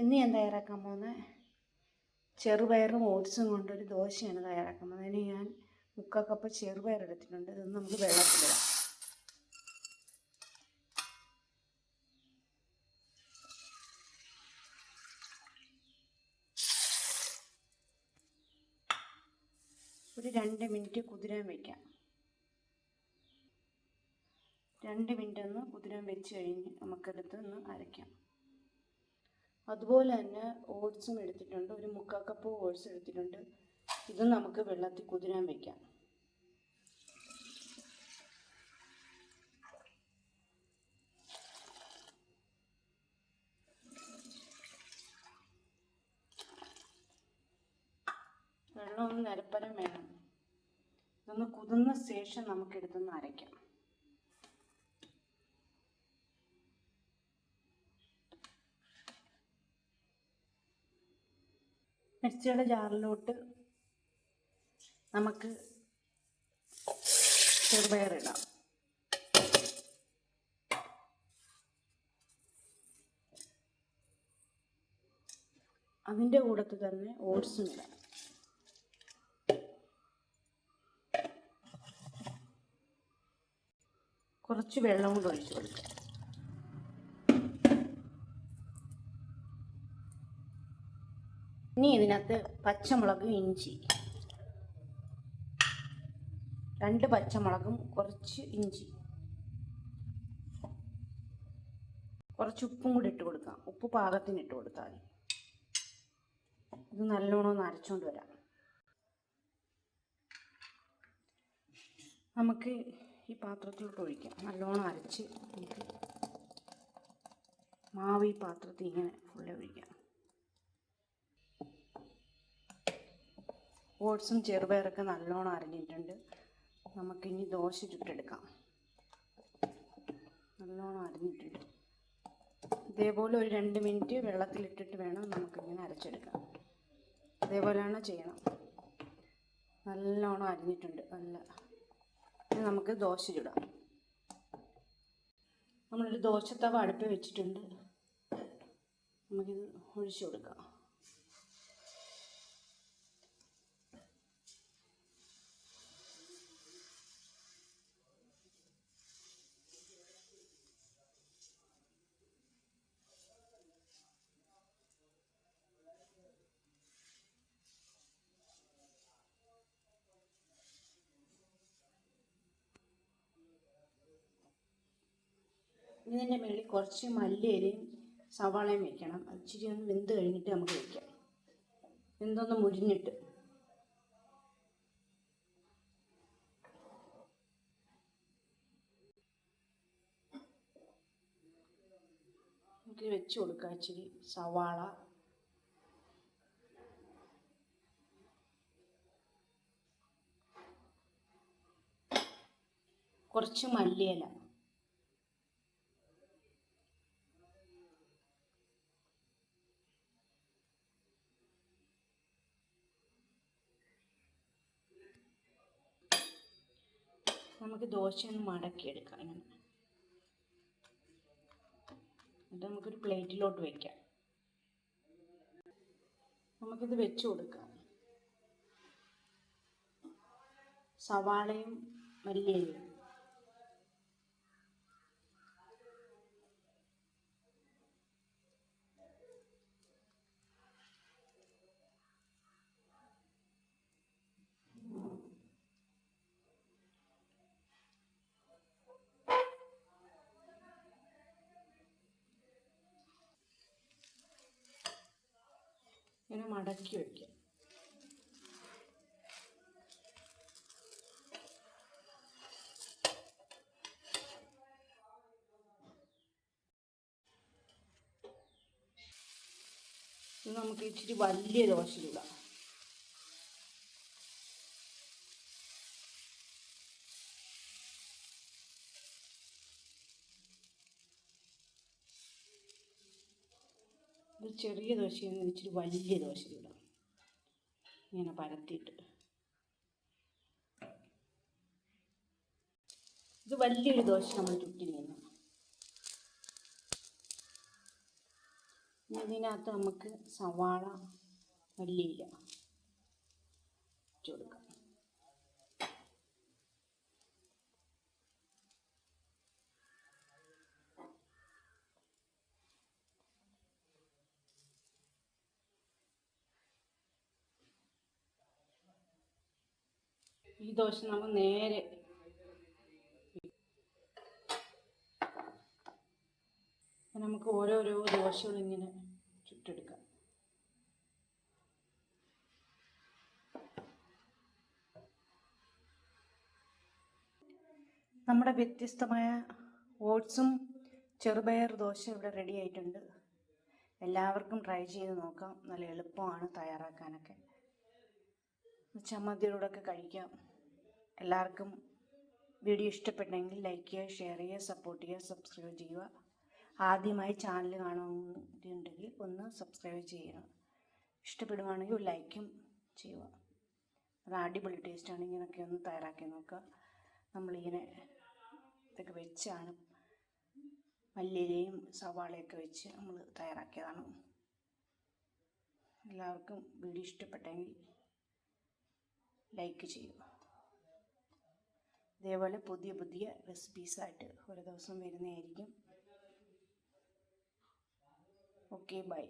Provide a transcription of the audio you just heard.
ഇന്ന് ഞാൻ തയ്യാറാക്കാൻ പോകുന്ന ചെറുപയറും ഓട്സും കൊണ്ടൊരു ദോശയാണ് തയ്യാറാക്കാൻ പോകുന്നത്. അതിന് ഞാൻ മുക്കാൽ കപ്പ് ചെറുപയർ എടുത്തിട്ടുണ്ട്. ഇതൊന്ന് നമുക്ക് വെള്ളത്തിലിടാം ഒരു രണ്ട് മിനിറ്റ് കുതിരാൻ വയ്ക്കാം രണ്ട് മിനിറ്റ് ഒന്ന് കുതിരാൻ വെച്ച് കഴിഞ്ഞ് നമുക്കെടുത്ത് ഒന്ന് അരയ്ക്കാം. അതുപോലെ തന്നെ ഓട്സും എടുത്തിട്ടുണ്ട്. ഒരു മുക്കാൽ കപ്പ് ഓട്സ് എടുത്തിട്ടുണ്ട്. ഇത് നമുക്ക് വെള്ളത്തിൽ കുതിരാൻ വയ്ക്കാം വെള്ളം ഒന്ന് നിരപ്പരം വേണം. ഇതൊന്ന് കുതിർന്ന ശേഷം നമുക്കെടുത്തൊന്ന് അരയ്ക്കാം. മിക്സിയുടെ ജാറിലോട്ട് നമുക്ക് ചെറുപയറിടാം അതിന്റെ കൂടെ തന്നെ ഓട്സും ഇടാം. കുറച്ച് വെള്ളം കൂടെ ഒഴിച്ചു കൊടുക്കാം ഇനി ഇതിനകത്ത് പച്ചമുളക് ഇഞ്ചി. രണ്ട് പച്ചമുളകും കുറച്ച് ഇഞ്ചി. കുറച്ച് ഉപ്പും കൂടി ഇട്ട് കൊടുക്കാം. ഉപ്പ് പാകത്തിന് ഇട്ട് കൊടുത്താൽ ഇത് നല്ലോണം ഒന്ന് അരച്ചുകൊണ്ട് വരാം. നമുക്ക് ഈ പാത്രത്തിലോട്ട് ഒഴിക്കാം. നല്ലോണം അരച്ച് നമുക്ക് മാവ് ഈ പാത്രത്തിൽ ഇങ്ങനെ ഫുള്ള് ഒഴിക്കാം. ഓട്സും ചെറുപയറൊക്കെ നല്ലോണം അരഞ്ഞിട്ടുണ്ട്. നമുക്കിനി ദോശ ചുട്ടെടുക്കാം. നല്ലോണം അരഞ്ഞിട്ടുണ്ട്. ഇതേപോലെ ഒരു രണ്ട് മിനിറ്റ് വെള്ളത്തിലിട്ടിട്ട് വേണം നമുക്കിങ്ങനെ അരച്ചെടുക്കാം. ഇതേപോലെയാണ് ചെയ്യണം. നല്ലോണം അരിഞ്ഞിട്ടുണ്ട്. നല്ല ഇനി നമുക്ക് ദോശ ചുടാം. നമ്മളൊരു ദോശത്തവ അടുപ്പിൽ വെച്ചിട്ടുണ്ട്. നമുക്കിത് ഒഴിച്ചു കൊടുക്കാം. ഇതിന്റെ മേളിൽ കുറച്ച് മല്ലിയിലയും സവാളയും വെക്കണം. ഇച്ചിരി ഒന്ന് വെന്ത് കഴിഞ്ഞിട്ട് നമുക്ക് വയ്ക്കാം വെന്തൊന്ന് മുരിഞ്ഞിട്ട്. നമുക്ക് വെച്ച് കൊടുക്കാം ഇച്ചിരി സവാള. കുറച്ച് മല്ലിയില. നമുക്ക് ദോശ ഒന്ന് മടക്കിയെടുക്കാം ഇങ്ങനെ. എന്നിട്ട് നമുക്കൊരു പ്ലേറ്റിലോട്ട് വയ്ക്കാം നമുക്കിത് വെച്ച് കൊടുക്കാം. സവാളയും മല്ലിയിലയും. ഇങ്ങനെ മടക്കി വയ്ക്കുക. നമുക്ക് ഇച്ചിരി വലിയ ദോശ ഇത് ചെറിയ ദോശയിൽ നിന്ന് ഇച്ചിരി വലിയ ദോശ ഇടാം. ഇങ്ങനെ പരത്തിയിട്ട്. ഇത് വലിയൊരു ദോശ നമ്മൾ ചുറ്റിരിക്കുന്നു. ഇനി ഇതിനകത്ത് നമുക്ക് സവാള മല്ലിയില ഇട്ട് കൊടുക്കാം. ഈ ദോശ നമ്മൾ നേരെ നമുക്ക് ഓരോരോ ദോശകൾ ഇങ്ങനെ ചുട്ടെടുക്കാം. നമ്മുടെ വ്യത്യസ്തമായ ഓട്സും ചെറുപയർ ദോശ ഇവിടെ റെഡി ആയിട്ടുണ്ട്. എല്ലാവർക്കും ട്രൈ ചെയ്ത് നോക്കാം. നല്ല എളുപ്പമാണ് തയ്യാറാക്കാനൊക്കെ. ചമ്മന്തിയോടൊക്കെ കഴിക്കാം. എല്ലാവർക്കും വീഡിയോ ഇഷ്ടപ്പെട്ടെങ്കിൽ ലൈക്ക് ചെയ്യുക ഷെയർ ചെയ്യുക സപ്പോർട്ട് ചെയ്യുക സബ്സ്ക്രൈബ് ചെയ്യുക. ആദ്യമായി ചാനൽ കാണുന്നുണ്ടെങ്കിൽ ഒന്ന് സബ്സ്ക്രൈബ് ചെയ്യണം. ഇഷ്ടപ്പെടുവാണെങ്കിൽ ലൈക്കും ചെയ്യുക. അത് അടിപൊളി ടേസ്റ്റാണ് ഇങ്ങനെയൊക്കെ ഒന്ന് തയ്യാറാക്കി നോക്കുക. നമ്മളിങ്ങനെ ഇതൊക്കെ വെച്ചാണ് മല്ലിയിലയും സവാളയൊക്കെ വെച്ച് നമ്മൾ തയ്യാറാക്കിയതാണ്. എല്ലാവർക്കും വീഡിയോ ഇഷ്ടപ്പെട്ടെങ്കിൽ ലൈക്ക് ചെയ്യുക. ഇതേപോലെ പുതിയ പുതിയ റെസിപ്പീസായിട്ട് ഒരു ദിവസം വരുന്നതായിരിക്കും. Okay bye